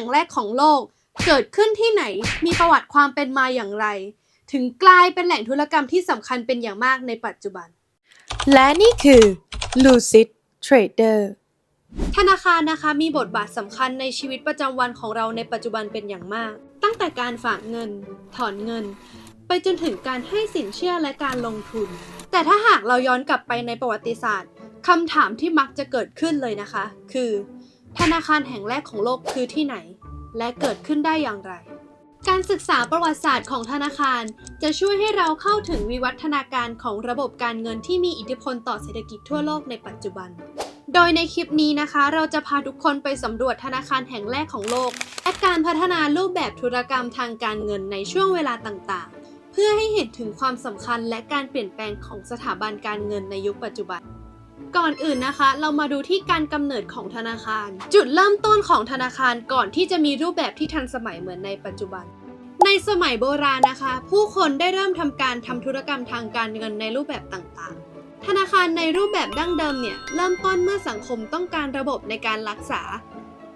ห่งแรกของโลก เกิดขึ้นที่ไหนมีประวัติความเป็นมาอย่างไร ถึงกลายเป็นแหล่งธุรกรรมที่สำคัญเป็นอย่างมากในปัจจุบัน และนี่คือ Lucid Trader ธนาคารนะคะมีบทบาทสำคัญในชีวิตประจำวันของเราในปัจจุบันเป็นอย่างมาก ตั้งแต่การฝากเงิน ถอนเงิน ไปจนถึงการให้สินเชื่อและการลงทุน แต่ถ้าหากเราย้อนกลับไปในประวัติศาสตร์คำถามที่มักจะเกิดขึ้นเลยนะคะ คือ ธนาคารแห่งแรกของโลกคือที่ไหน และเกิดขึ้นได้อย่างไร การศึกษาประวัติศาสตร์ของธนาคาร จะช่วยให้เราเข้าถึงวิวัฒนาการของระบบการเงินที่มีอิทธิพลต่อเศรษฐกิจทั่วโลกในปัจจุบัน โดยในคลิปนี้นะคะ เราจะพาทุกคนไปสำรวจธนาคารแห่งแรกของโลกและการพัฒนารูปแบบธุรกรรมทางการเงินในช่วงเวลาต่างๆ เพื่อให้เห็นถึงความสำคัญและการเปลี่ยนแปลงของสถาบันการเงินในยุคปัจจุบัน ก่อนอื่นนะคะ เรามาดูที่การกำเนิดของธนาคาร จุดเริ่มต้นของธนาคารก่อนที่จะมีรูปแบบที่ทันสมัยเหมือนในปัจจุบัน ในสมัยโบราณนะคะ ผู้คนได้เริ่มทำการทำธุรกรรมทางการเงินในรูปแบบต่างๆ ธนาคารในรูปแบบดั้งเดิมเนี่ยเริ่มต้นเมื่อสังคมต้องการระบบในการรักษา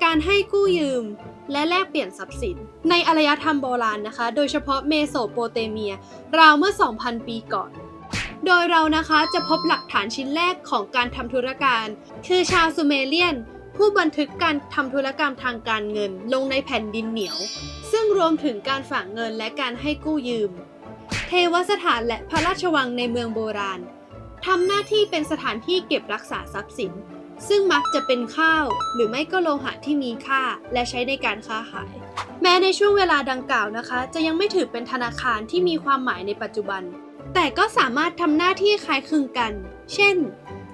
การให้กู้ยืมและแลกเปลี่ยนทรัพย์สิน ในอารยธรรมโบราณนะคะ โดยเฉพาะเมโสโปเตเมีย ราวเมื่อ 2,000 ปีก่อน โดยเรานะคะจะพบหลักฐานชิ้นแรกของการทำธุรการ คือชาวซูเมเรียน ผู้บันทึกการทำธุรกรรมทางการเงิน ลงในแผ่นดินเหนียว ซึ่งรวมถึงการฝากเงินและการให้กู้ยืม เทวสถานและพระราชวังในเมืองโบราณทำหน้าที่เป็นสถานที่เก็บรักษาทรัพย์สิน ซึ่งมักจะเป็นข้าว หรือไม่ก็โลหะที่มีค่าและใช้ในการค้าขาย แม้ในช่วงเวลาดังกล่าวนะคะ จะยังไม่ถือเป็นธนาคารที่มีความหมายในปัจจุบัน แต่ก็สามารถทำหน้าที่คล้ายคลึงกัน เช่น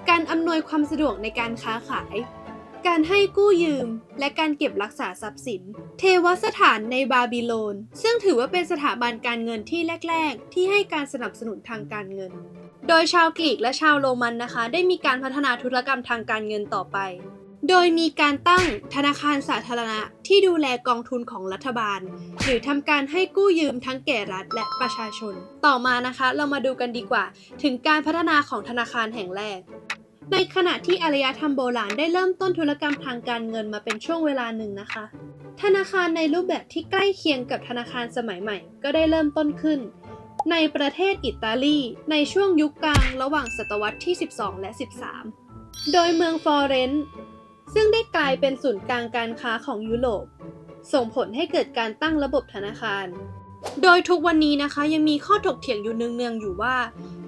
การอำนวยความสะดวกในการค้าขาย การให้กู้ยืม และการเก็บรักษาทรัพย์สิน เทวสถานในบาบิโลน ซึ่งถือว่าเป็นสถาบันการเงินที่แรก ๆ ที่ให้การสนับสนุนทางการเงิน โดยชาวกรีกและชาวโรมันนะคะ ได้มีการพัฒนาธุรกรรมทางการเงินต่อไป โดยมีการตั้งธนาคารสาธารณะที่ดูแลกองทุนของรัฐบาล หรือทำการให้กู้ยืมทั้งแก่รัฐและประชาชน ต่อมานะคะเรามาดูกันดีกว่า ถึงการพัฒนาของธนาคารแห่งแรก ในขณะที่อารยธรรมโบราณได้เริ่มต้นธุรกรรมทางการเงินมาเป็นช่วงเวลาหนึ่งนะคะ ธนาคารในรูปแบบที่ใกล้เคียงกับธนาคารสมัยใหม่ ก็ได้เริ่มต้นขึ้น ในประเทศอิตาลี ในช่วงยุคกลางระหว่างศตวรรษที่ 12 และ 13 โดยเมืองฟลอเรนซ์ ซึ่งได้กลายเป็นศูนย์กลางการค้าของยุโรป ส่งผลให้เกิดการตั้งระบบธนาคาร โดยทุกวันนี้นะคะยังมีข้อถกเถียงอยู่เนืองๆอยู่ว่า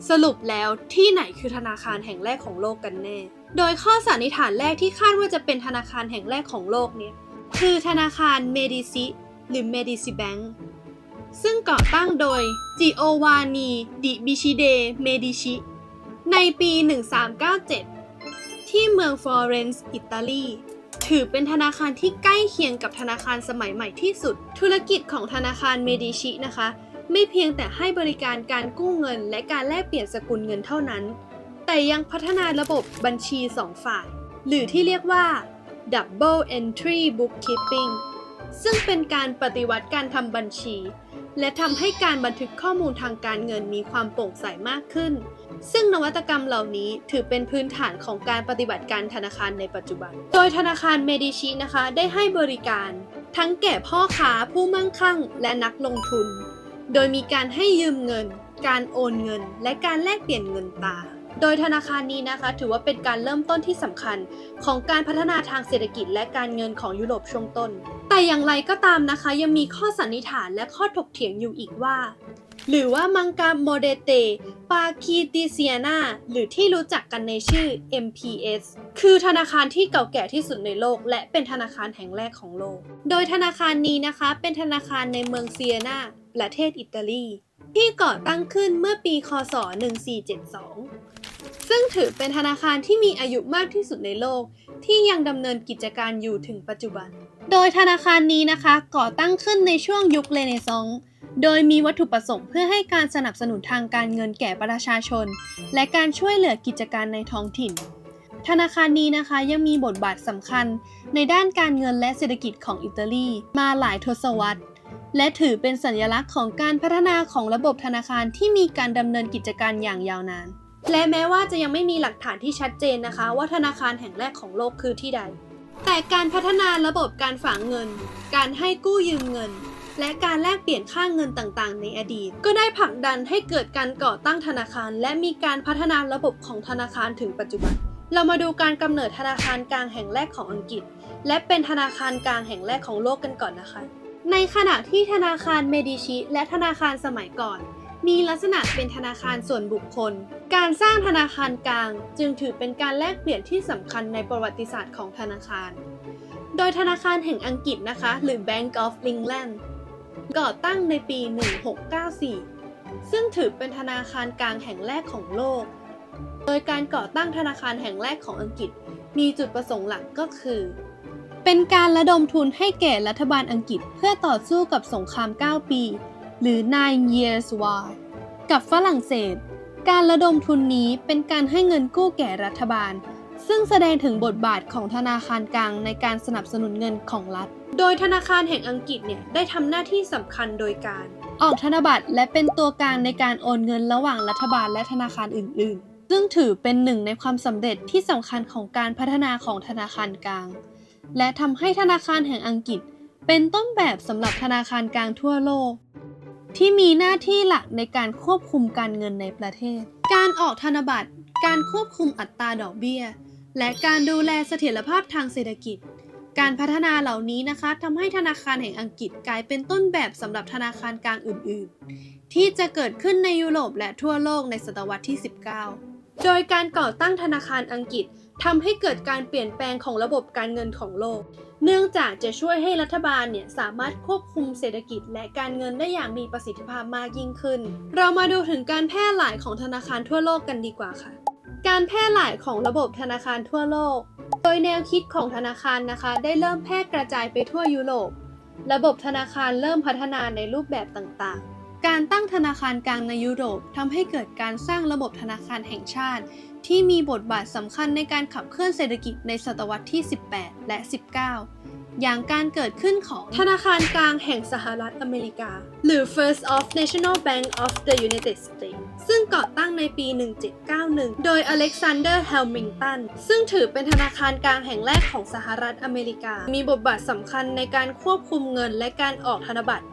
สรุปแล้วที่ไหนคือธนาคารแห่งแรกของโลกกันแน่ โดยข้อสันนิษฐานแรกที่คาดว่าจะเป็นธนาคารแห่งแรกของโลกเนี่ยคือธนาคารเมดิซิหรือ Medici Bank ซึ่งก่อตั้งโดย Giovanni di Bicide Medici ในปี 1397 ที่เมืองฟลอเรนซ์ อิตาลี ถือเป็นธนาคารที่ใกล้เคียงกับธนาคารสมัยใหม่ที่สุด ธุรกิจของธนาคารเมดิชินะคะ ไม่เพียงแต่ให้บริการการกู้เงิน และการแลกเปลี่ยนสกุลเงินเท่านั้น แต่ยังพัฒนาระบบบัญชี2ฝ่าย หรือที่เรียกว่า Double Entry Bookkeeping ซึ่งเป็นการปฏิวัติการทำบัญชี และทำให้การบันทึกข้อมูลทางการเงินมีความโปร่งใสมากขึ้น ซึ่งนวัตกรรมเหล่านี้ถือเป็นพื้นฐานของการปฏิบัติการธนาคารในปัจจุบัน โดยธนาคารเมดิชินะคะได้ให้บริการ ทั้งแก่พ่อค้าผู้มั่งคั่ง และนักลงทุน โดยมีการให้ยืมเงิน การโอนเงิน และการแลกเปลี่ยนเงินตรา โดยธนาคารนี้นะคะ ถือว่าเป็นการเริ่มต้นที่สำคัญของการพัฒนาทางเศรษฐกิจและการเงินของยุโรปช่วงต้น แต่อย่างไรก็ตามนะคะ ยังมีข้อสันนิษฐานและข้อถกเถียงอยู่อีกว่า หรือว่ามังกาโมเดเตปาคีติเซียนาหรือที่รู้จักกันในชื่อ MPS คือธนาคารที่เก่าแก่ที่สุดในโลก และเป็นธนาคารแห่งแรกของโลก โดยธนาคารนี้นะคะ เป็นธนาคารในเมืองเซียนาประเทศอิตาลีที่ก่อตั้งขึ้นเมื่อปี คศ 1472 ซึ่งถือเป็นธนาคารที่มีอายุมากที่สุดในโลก ที่ยังดำเนินกิจการอยู่ถึงปัจจุบัน โดยธนาคารนี้นะคะก่อตั้งขึ้นในช่วงยุคเรเนซองส์โดยมีวัตถุประสงค์เพื่อให้การสนับสนุนทางการเงินแก่ประชาชน และการช่วยเหลือกิจการในท้องถิ่น ธนาคารนี้นะคะยังมีบทบาทสำคัญ ในด้านการเงินและเศรษฐกิจของอิตาลีมาหลายทศวรรษ และถือเป็นสัญลักษณ์ของการพัฒนาของระบบธนาคารที่มีการดำเนินกิจการอย่างยาวนาน และแม้ว่าจะยังไม่มีหลักฐานที่ชัดเจนนะคะ ว่าธนาคารแห่งแรกของโลกคือที่ใด แต่การพัฒนาระบบการฝากเงิน การให้กู้ยืมเงิน และการแลกเปลี่ยนค่าเงินต่างๆ ในอดีต ก็ได้ผลักดันให้เกิดการก่อตั้งธนาคาร และมีการพัฒนาระบบของธนาคารถึงปัจจุบัน เรามาดูการกำเนิดธนาคารกลางแห่งแรกของอังกฤษ และเป็นธนาคารกลางแห่งแรกของโลกกันก่อนนะคะ ในขณะที่ธนาคารเมดิชิ และธนาคารสมัยก่อน มีลักษณะเป็นธนาคารส่วนบุคคล การสร้างธนาคารกลาง จึงถือเป็นการแลกเปลี่ยนที่สำคัญในประวัติศาสตร์ของธนาคาร โดยธนาคารแห่งอังกฤษนะคะ หรือ Bank of England ก่อตั้งในปี 1694 ซึ่งถือเป็นธนาคารกลางแห่งแรกของโลก โดยการก่อตั้งธนาคารแห่งแรกของอังกฤษ มีจุดประสงค์หลักก็คือ เป็นการระดมทุนให้แก่รัฐบาลอังกฤษเพื่อต่อสู้กับสงคราม 9 ปี หรือ Nine Years' War กับฝรั่งเศส การระดมทุนนี้เป็นการให้เงินกู้แก่รัฐบาล ซึ่งแสดงถึงบทบาทของธนาคารกลางในการสนับสนุนเงินของรัฐ โดยธนาคารแห่งอังกฤษเนี่ยได้ทำหน้าที่สำคัญโดยการ ออกธนบัตรและเป็นตัวกลางในการโอนเงินระหว่างรัฐบาลและธนาคารอื่น ๆซึ่งถือเป็นหนึ่งในความสำเร็จที่สำคัญของการพัฒนาของธนาคารกลาง และทำให้ธนาคารแห่งอังกฤษ เป็นต้นแบบสำหรับธนาคารกลางทั่วโลก ที่มีหน้าที่หลักในการควบคุมการเงินในประเทศ การออกธนบัตร การควบคุมอัตราดอกเบี้ย และการดูแลเสถียรภาพทางเศรษฐกิจ การพัฒนาเหล่านี้นะคะทำให้ธนาคารแห่งอังกฤษกลายเป็นต้นแบบสำหรับธนาคารกลางอื่น ๆ ที่จะเกิดขึ้นในยุโรปและทั่วโลกในศตวรรษที่ 19 โดยการก่อตั้งธนาคารอังกฤษทำให้เกิดการเปลี่ยนแปลงของระบบการเงินของโลก เนื่องจากจะช่วยให้รัฐบาลเนี่ยสามารถควบคุมเศรษฐกิจ และการเงินได้อย่างมีประสิทธิภาพมากยิ่งขึ้น เรามาดูถึงการแพร่หลายของธนาคารทั่วโลกกันดีกว่าค่ะ การแพร่หลายของระบบธนาคารทั่วโลก โดยแนวคิดของธนาคารนะคะ ได้เริ่มแพร่กระจายไปทั่วยุโรป ระบบธนาคารเริ่มพัฒนาในรูปแบบต่างๆ การตั้งธนาคารกลางในยุโรปทำให้เกิดการสร้างระบบธนาคารแห่งชาติ ที่มีบทบาทสำคัญในการขับเคลื่อนเศรษฐกิจในศตวรรษที่ 18 และ 19 อย่างการเกิดขึ้นของธนาคารกลางแห่งสหรัฐอเมริกา หรือ First of National Bank of the United States ซึ่งก่อตั้งในปี 1791 โดยอเล็กซานเดอร์ แฮลมิงตัน ซึ่งถือเป็นธนาคารกลางแห่งแรกของสหรัฐอเมริกา มีบทบาทสำคัญในการควบคุมเงินและการออกธนบัตร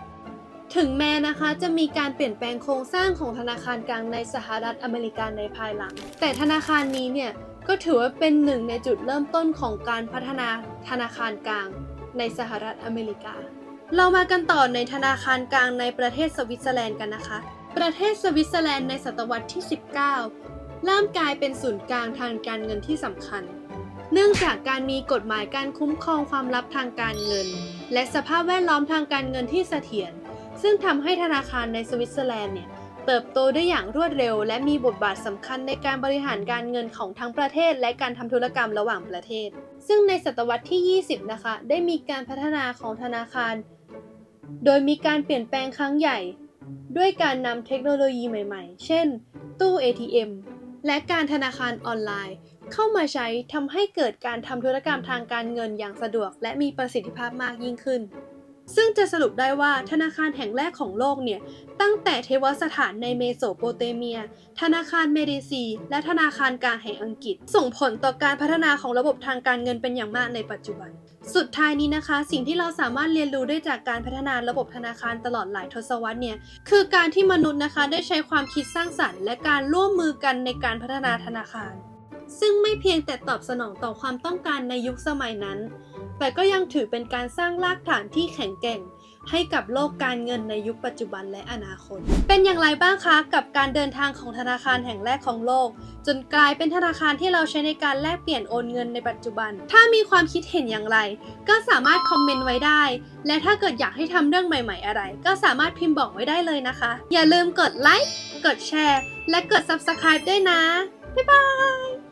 ถึงแม้นะคะจะมีการเปลี่ยนแปลงโครงสร้างของธนาคารกลางในสหรัฐอเมริกาในภายหลัง แต่ธนาคารนี้เนี่ย ก็ถือว่าเป็นหนึ่งในจุดเริ่มต้นของการพัฒนาธนาคารกลางในสหรัฐอเมริกา เรามากันต่อในธนาคารกลางในประเทศสวิตเซอร์แลนด์กันนะคะ ประเทศสวิตเซอร์แลนด์ในศตวรรษที่ 19เริ่มกลายเป็นศูนย์กลางทางการเงินที่สำคัญ เนื่องจากการมีกฎหมายการคุ้มครองความลับทางการเงิน และสภาพแวดล้อมทางการเงินที่เสถียรซึ่งทำให้ธนาคารในสวิตเซอร์แลนด์เนี่ย เติบโตได้อย่างรวดเร็ว และมีบทบาทสำคัญในการบริหารการเงินของทั้งประเทศ และการทำธุรกรรมระหว่างประเทศ ซึ่งในศตวรรษที่ 20 นะคะ ได้มีการพัฒนาของธนาคาร โดยมีการเปลี่ยนแปลงครั้งใหญ่ ด้วยการนำเทคโนโลยีใหม่ๆ เช่น ตู้ ATM และการธนาคารออนไลน์ เข้ามาใช้ทำให้เกิดการทำธุรกรรมทางการเงินอย่างสะดวก และมีประสิทธิภาพมากยิ่งขึ้น ซึ่งจะสรุปได้ว่าธนาคารแห่งแรกของโลกเนี่ย ตั้งแต่เทวสถานในเมโสโปเตเมีย ธนาคารเมดิซี และธนาคารกลางแห่งอังกฤษ ส่งผลต่อการพัฒนาของระบบทางการเงินเป็นอย่างมากในปัจจุบัน สุดท้ายนี้นะคะ สิ่งที่เราสามารถเรียนรู้ได้จากการพัฒนาระบบธนาคารตลอดหลายทศวรรษเนี่ย คือการที่มนุษย์นะคะได้ใช้ความคิดสร้างสรรค์ และการร่วมมือกันในการพัฒนาธนาคาร ซึ่งไม่เพียงแต่ตอบสนองต่อความต้องการในยุคสมัยนั้น แต่ก็ยังถือเป็นการสร้างรากฐานที่แข็งแกร่ง ให้กับโลกการเงินในยุคปัจจุบันและอนาคต เป็นอย่างไรบ้างคะกับการเดินทางของธนาคารแห่งแรกของโลก จนกลายเป็นธนาคารที่เราใช้ในการแลกเปลี่ยนโอนเงินในปัจจุบัน ถ้ามีความคิดเห็นอย่างไร ก็สามารถคอมเมนต์ไว้ได้ และถ้าเกิดอยากให้ทำเรื่องใหม่ ๆ อะไร ก็สามารถพิมพ์บอกไว้ได้เลยนะคะ อย่าลืมกดไลค์กดแชร์ และกด Subscribe ด้วยนะบ๊ายบาย